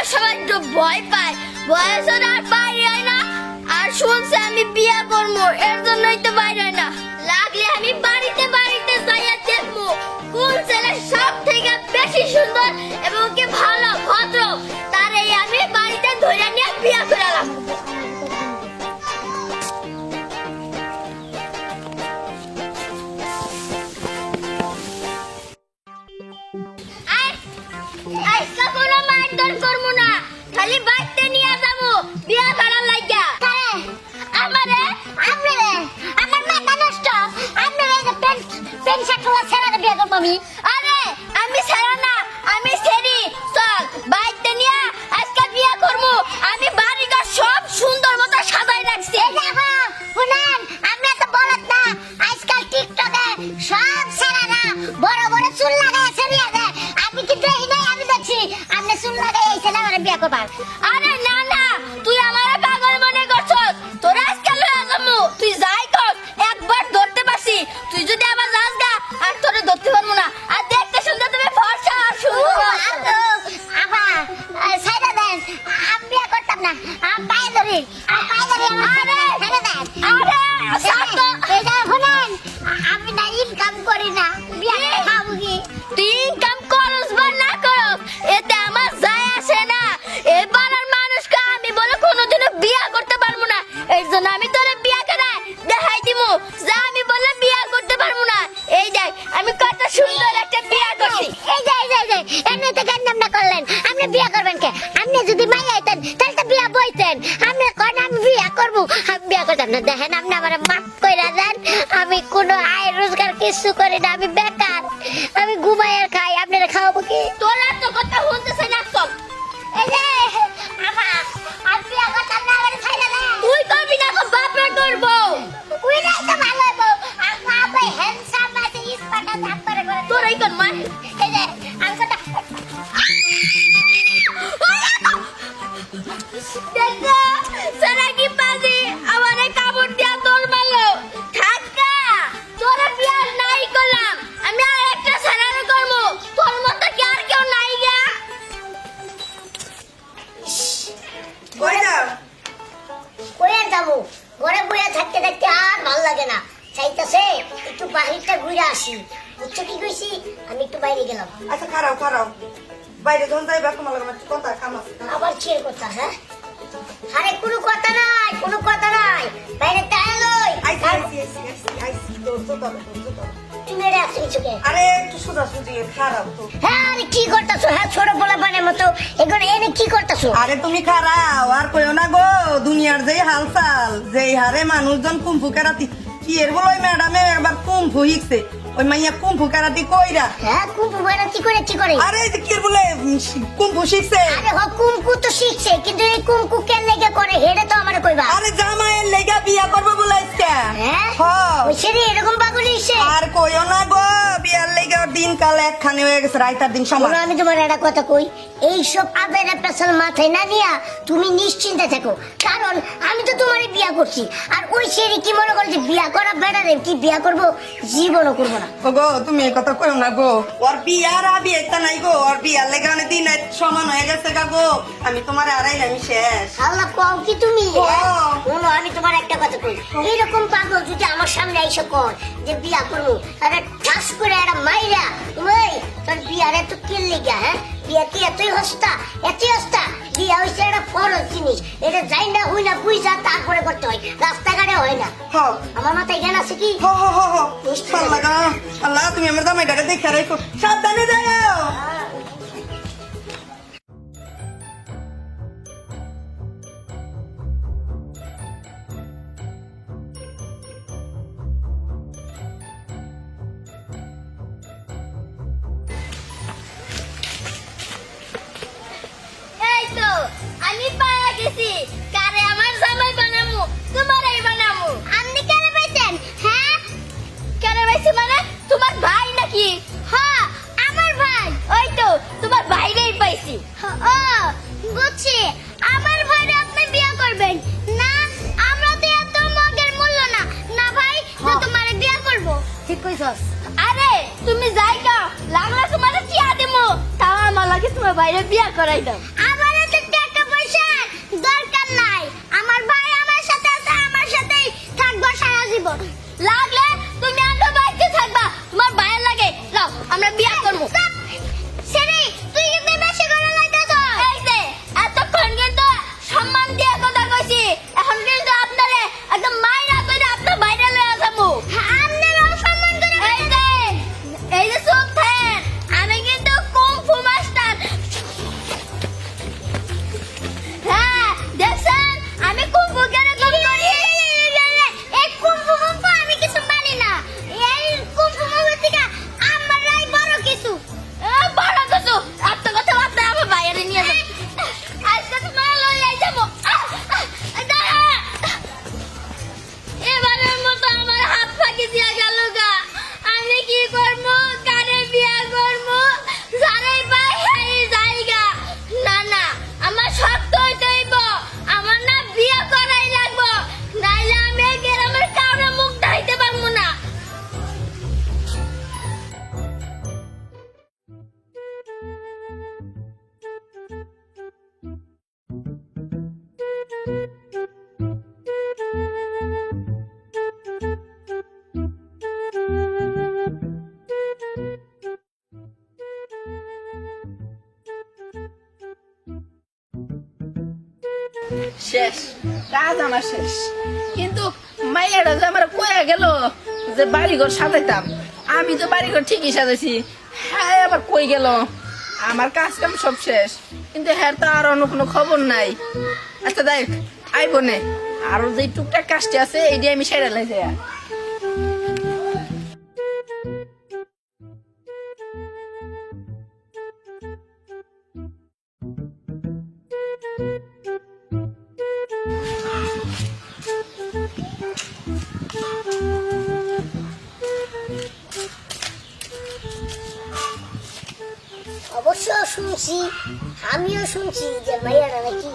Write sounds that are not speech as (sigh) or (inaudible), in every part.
এই সবাই একটু ভয় পায় বয়স আর বাইরে হয় না। আর শুনছে আমি বিয়া করব এর জন্যই তো বাইরে হয় না। লাগলে আমি বাড়িতে বাড়িতে যাইয়া দেখব। কোন ছেলে সব থেকে বেশি সুন্দর এবং কি ভালো ভদ্র তার আমি বাড়িতে ধরে নিয়ে বিয়া করালাম আয়, আজকে কোনো মারধর করব না। খালি বাইতে নিয়ে যাব। বিয়া করার লাগিয়া আমারে আমারে, আমার মাথা নষ্ট। আমারে পেন পেন শার্টগুলো ছেড়ে বিয়ে করব আমি। করবার আরে না না তুই আমার পাগল মনে করছস? তোর আজকে লয়ে যাব তুই যাই কর একবার ধরতে পারছি। তুই যদি আবার যাস গা আর তোরে ধরতে পারব না। আর দেখতে শুনতে তুমি ফর্সা আর সুন্দর আবা সাইডে দেন। আমি বিয়ে করতাম না। আমি পায়ে ধরি। আমি পায়ে ধরি আমার ছেড়ে দেন। আরে এমনিতে কেন না করলেন? আপনি বিয়ে করবেন কে? আপনি যদি মাই আইতেন তাহলে তো বিয়ে বইতেন। আপনি কোন আমি বিয়ে করব? আমি বিয়ে করতাম না। দেখেন আপনি আমার মাফ কইরা দেন। আমি কোনো আয় রোজগার কিছু করি না। আমি বেকার। আমি ঘুমাই আর খাই। আপনারা খাওয়াবো কি? তোর আর তো কথা শুনতেছে না সব। এই যে আমা আমি বিয়ে করতাম না আমার ছাইরা দেন তুই করবি না গো বাপরে করব। উইরাই তো ভালো হইবো আমা হ্যান্ডসাম আছে ইস্পাটা থাপ্পড়ে করে। তোর এই কর মার ঘরে বইয়া থাকতে থাকতে আর ভালো লাগে না। চাইতেছে একটু বাহিরটা ঘুরে আসি। বুঝছ কি কইছি? আমি একটু বাইরে গেলাম। আচ্ছা খারাও খারাও। বাইরে যখন যাইবা তোমার লগে কথা কাম আছে আবার চেয়ে কথা হ্যাঁ? আরে কোনো কথা নাই কোনো কথা নাই। বাইরে তাই লই। আইসি আইসি আইসি আইসি। দোস্ত তোর চোখে। আরে একটু সোজা সুজি খারাপ তো। হ্যাঁ আরে কি করতাছো? হ্যাঁ ছোট পোলা মতো। এনে কি করতাছো? আরে তুমি খারাপ আর কইও না গো দুনিয়ার যেই হালচাল যেই হারে মানুষজন কুম্ফু কেরাতি কি এর বলো ম্যাডামে? একবার কুম্ফু হিকছে। ওই মাইয়া কুম্ফু কেরাতি কইরা। হ্যাঁ কুম্পু বানা কি করে কি করে? আরে এই কি বলে কুম্ফু শিখছে। আরে হ কুমকু তো শিখছে কিন্তু এই কুমকু কেন লেগে করে হেডে তো আমার কইবা। আরে জামাইয়ের লেগা বিয়া করব বলে আজকে। হ্যাঁ? হ্যাঁ। ওই সেরে এরকম পাগলি সে আর কইও না গো বিয়ার লেগে দিন কাল একখানে হয়ে গেছে রাইতার দিন সমান। আমি তোমার একটা কথা কই এইসব আবেদা পেছাল মাথায় না নিয়া তুমি নিশ্চিন্তে থাকো। কারণ আমি তো তোমারই বিয়া করছি আর ওই সেরি কি মনে করে যে বিয়া করা বেড়া রে কি বিয়া করব? জীবনও করব না। তুমি এই কথা কইও না গো। ওর বিয়ার আবি একটা নাই গো। ওর বিয়ার লেগে অনেক দিন সমান হয়ে গেছে গা গো। আমি তোমার আড়াই আমি শেষ। আল্লাহ কও কি তুমি। হ্যাঁ? শোনো, আমি তোমার একটা কথা কই। এইরকম পাগল যদি আমার সামনে এসে কর যে বিয়া করব আরে ঠাস করে একটা মাইরা এই, তোর বিয়ার এত কিল লিগা হ্যাঁ? বিয়া কি এতই হস্তা? এতই হস্তা? বিয়া হইছে একটা ফরজ জিনিস। এটা যাই না হই না বুঝা তারপরে করতে হয়। রাস্তাঘাটে হয় না। হ। আমার মাথায় জ্ঞান আছে কি? হো হো হো হো। আল্লাহ তুমি আমার জামাইটারে দেখে রাখো। সাবধানে যাও। আছি ও বুঝছি। আমার ভাইরে আপনি বিয়ে করবেন। না আমরা তো এত মগের মূল্য না। না ভাই তো তোমারে বিয়ে করব। ঠিক কইছস। আরে তুমি যাই গা লাগলা তোমারে কি আদিমো তাও আমার লাগে তোমার ভাইরে বিয়ে করাই দাও। শেষ কাজ আমার শেষ। কিন্তু মাইয়াটা যে আমার কয়া গেল যে বাড়িঘর সাজাইতাম, আমি তো বাড়িঘর ঠিকই সাজাইছি। হ্যাঁ আবার কই গেল? আমার কাজ কাম সব শেষ, কিন্তু হ্যাঁ তো আর অন্য কোনো খবর নাই। আচ্ছা দেখ, আইব নে। আরও যে টুকটাক কাজটি আছে দিয়ে আমি সেরে লাই যাই শুনছি, আমিও শুনছি যে মাইয়ারা নাকি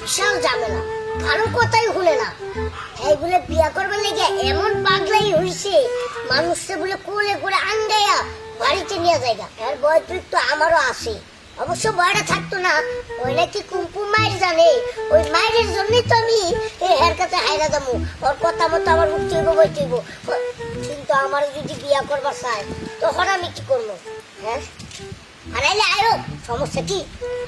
বিশাল ঝামেলা। কারও কথাই শুনে না। এইগুলো বিয়া করবার লেগে এমন পাগলাই হইছে, মানুষকে বলে কোলে করে আন্দাইয়া বাড়িতে নিয়ে যায়গা এর বয় তো আমারও আছে। অবশ্য বয়টা থাকতো না, ওই নাকি কুম্পু মায়ের জানে। ওই মায়ের জন্যই তো আমি এই হের কাছে হাইরা দামু ওর কথা মতো আমার মুখ চইব, বই চইব। কিন্তু আমার যদি বিয়া করবার চায়, তখন আমি কি করব? হ্যাঁ? আনাইলে আয়ো সমস্যা কি?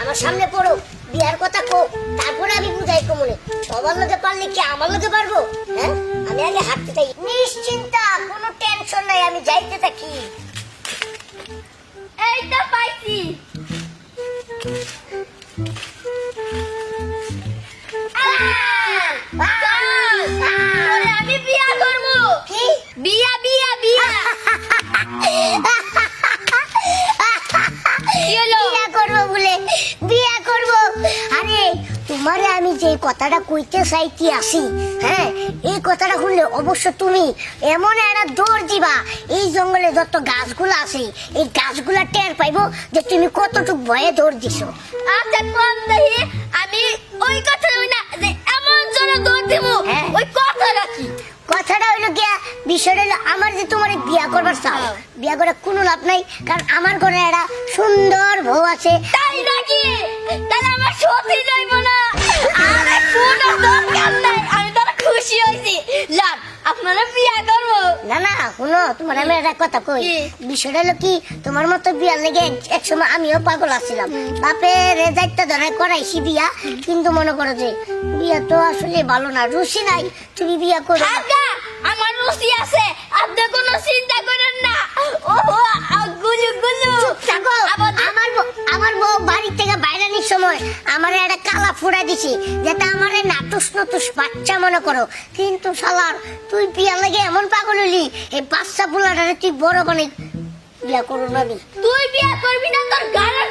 আমার সামনে পড়ো বিয়ার কথা কো তারপরে আমি বুঝাই কমনে। সবার লোকে পারলে কি আমার লোকে পারব? হ্যাঁ? আমি আগে হাঁটতে থাকি। নিশ্চিন্তা কোনো টেনশন নাই আমি যাইতে থাকি। এই তো পাইছি। আমি বিয়া করব। কি? বিয়া বিয়া বিয়া। (laughs) কথাটা কইতে চাইতে আসি হ্যাঁ? এই কথাটা শুনলে অবশ্য তুমি এমন একটা দৌড় দিবা এই জঙ্গলে যত গাছগুলো আছে এই গাছগুলা টের পাইবো যে তুমি কতটুক ভয়ে দৌড় দিছো। আচ্ছা কম দেখি আমি ওই কথা না যে এমন জোরে দৌড় দিব হ্যাঁ। ওই কথাটা কি? কথাটা হইল গিয়া বিষয়টা হলো আমার যে তোমার বিয়া করবার চাও হ্যাঁ। বিয়া করে কোনো লাভ নাই কারণ আমার ঘরে একটা সুন্দর বউ আছে। তাই নাকি? তাহলে আমার সত্যি যাইব না। আমার কোনো দরকার নাই আমি তো খুশি হয়েছি। যান আপনারা বিয়া করব। না না শুনো তোমার আমি একটা কথা কই। বিষয়টা হলো কি তোমার মতো বিয়া লেগে এক সময় আমিও পাগল আছিলাম। বাপের দায়িত্ব ধরে করাইছি বিয়া কিন্তু মনে করো যে বিয়া তো আসলে ভালো না রুচি নাই তুমি বিয়া করো আমার রুচি আছে আপনি কোনো চিন্তা করেন না। ও গুলু গুলু। থাকো। আমার বউ- বাড়ি থেকে বাইরানির সময় আমার একটা কালা ফুড়া দিছি যেটা আমার নাটুস নতুস বাচ্চা মনে করো। কিন্তু শালার, তুই পিয়া লাগে এমন পাগল হলি, এই বাচ্চা ফুলাটারে তুই বড় বানাই বিয়া করো না তুই বিয়া করবি না তোর গাড়া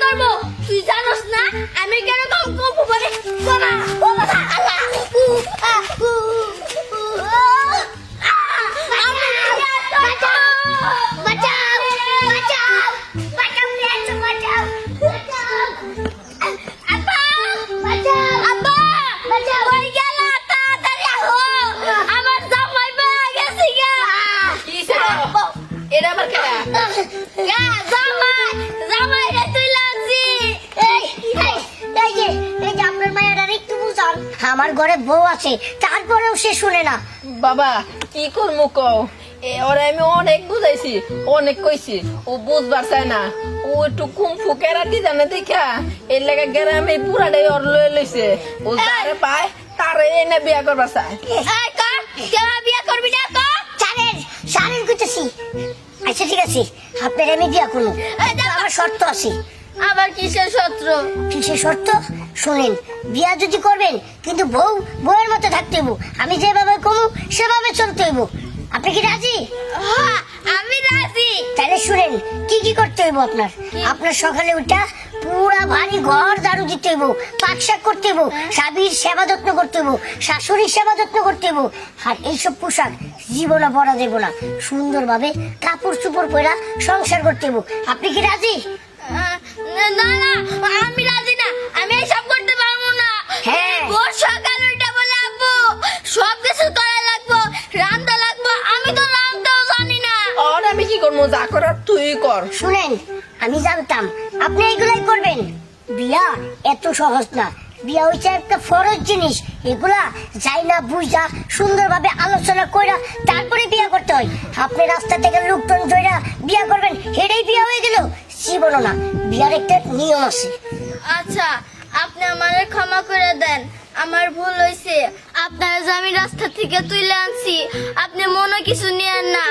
আমার ঘরে বউ আছে তারপরেও সে শুনে না। বাবা কি করব কও? ওরা আমি অনেক বুঝাইছি অনেক কইছি ও বুঝবার চায় না। ও একটু কুমফু কেরাটি জানে দেখা? এর লাগে গ্রামে পুরাটাই ওর লয়ে লইছে। ও যারে পায় তারে এনে বিয়া করবার চায়। বিয়া করবি না জানেন কইতেছি আচ্ছা ঠিক আছে। আপনার আমি বিয়া দেখো। আমার শর্ত আছে। আবার কিসের শর্ত? কিসের শর্ত? শোনেন বিয়া যদি করবেন কিন্তু বউ বউয়ের মতো থাকতে হইব। আমি যেভাবে কমু সেভাবে চলতে হইব। আপনি কি রাজি? হ্যাঁ আমি রাজি। তাহলে শুনেন কি কি করতে হইব আপনার? আপনার সকালে উঠা পুরা ভারী ঘর দিতে হইব পাক শাক করতে হইব স্বামীর সেবা যত্ন করতে হইব শাশুড়ির সেবা যত্ন করতে হইব। আর এইসব পোশাক জীবনে পরা দেব না। সুন্দরভাবে কাপড় চুপড় পরা সংসার করতে হইব। আপনি কি রাজি? না না আমি রাজি না। আমি এসব করতে পারব না। হ্যাঁ। ভোর সকাল উঠে বলে আব্বু সব কিছু করা লাগবো রান্না লাগবো আমি তো আমি কি করব? যা করার তুই কর। শুনেন আমি জানতাম আপনি এগুলাই করবেন। বিয়া এত সহজ না। বিয়া হচ্ছে একটা ফরজ জিনিস। এগুলা যাই না বুঝা সুন্দরভাবে আলোচনা কইরা তারপরে বিয়া করতে হয়। আপনি রাস্তা থেকে লোকজন জয়রা বিয়া করবেন হেডেই বিয়া হয়ে গেল। জীবনও না। বিয়ার একটা নিয়ম আছে। আচ্ছা আপনি আমারে ক্ষমা করে দেন। আমার ভুল হয়েছে আপনার যে আমি রাস্তা থেকে তুলে আনছি আপনি মনে কিছু নিয়েন না।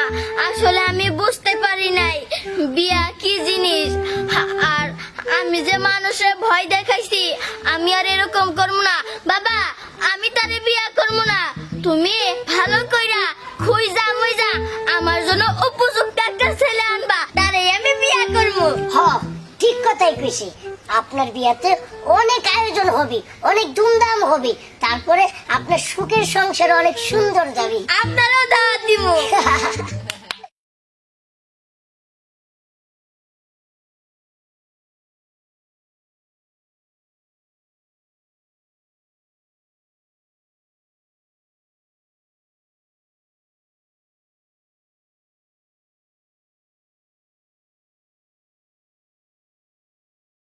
আমি যে মানুষের ভয় দেখাইছি আমি আর এরকম করব না। বাবা আমি তারে বিয়া করব না। তুমি ভালো কইরা খুঁজা মুইজা আমার জন্য উপযুক্ত একটা ছেলে আনবা তারে আমি বিয়া করব। হ ঠিক কথাই কইছি। আপনার বিয়াতে অনেক আয়োজন হবে অনেক ধুমধাম হবে। তারপরে আপনার সুখের সংসার অনেক সুন্দর যাবে। আপনারও দাওয়াত দিব (laughs)